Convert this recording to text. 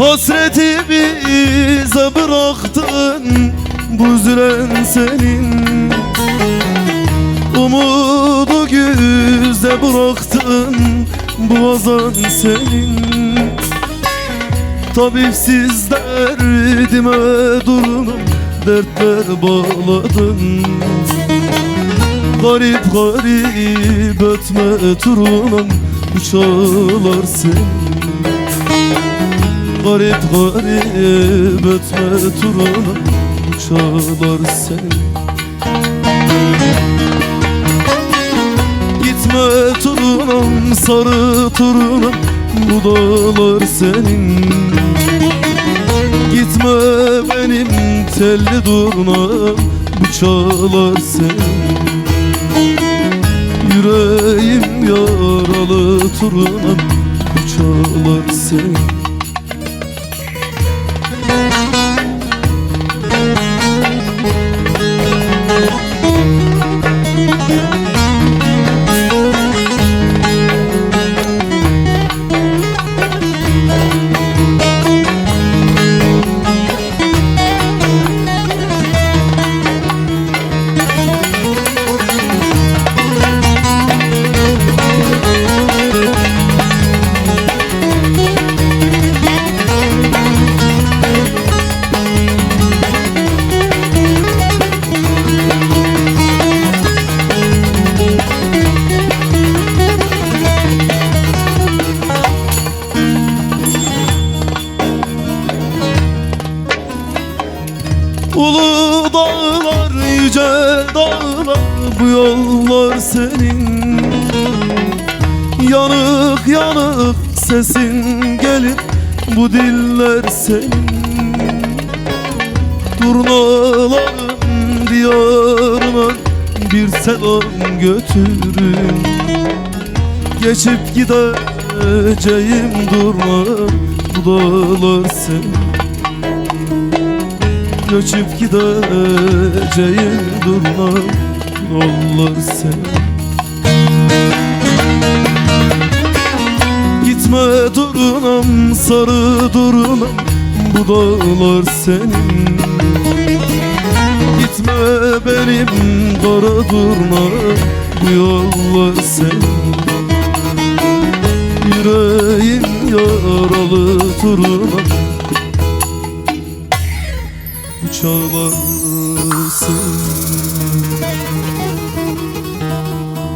Hasreti bize bıraktın Bu üzülen senin. Umudu güze bıraktın Bu azan senin. Tabipsiz derdime durunum Dertler bağladın. Garip garip ötme turunum Uçağlar senin Garip garip ötme turunum Uçağlar senin Gitme turunum sarı turunum Bu dağlar senin Gitme benim telli durnam Bu çağlar senin Yüreğim yaralı turunam Ulu dağlar yüce dağlar Bu yollar senin. Yanık yanık sesin gelir Bu diller senin. Turnaların diyarına Bir selam götürün. Geçip gideceğim durma Bu dağlar senin Göçüp gideceğim durma Yollar sen Gitme durunam sarı durunam Bu dağlar senin. Gitme benim kara durma Bu yollar senin. Yüreğim yaralı turunam Senin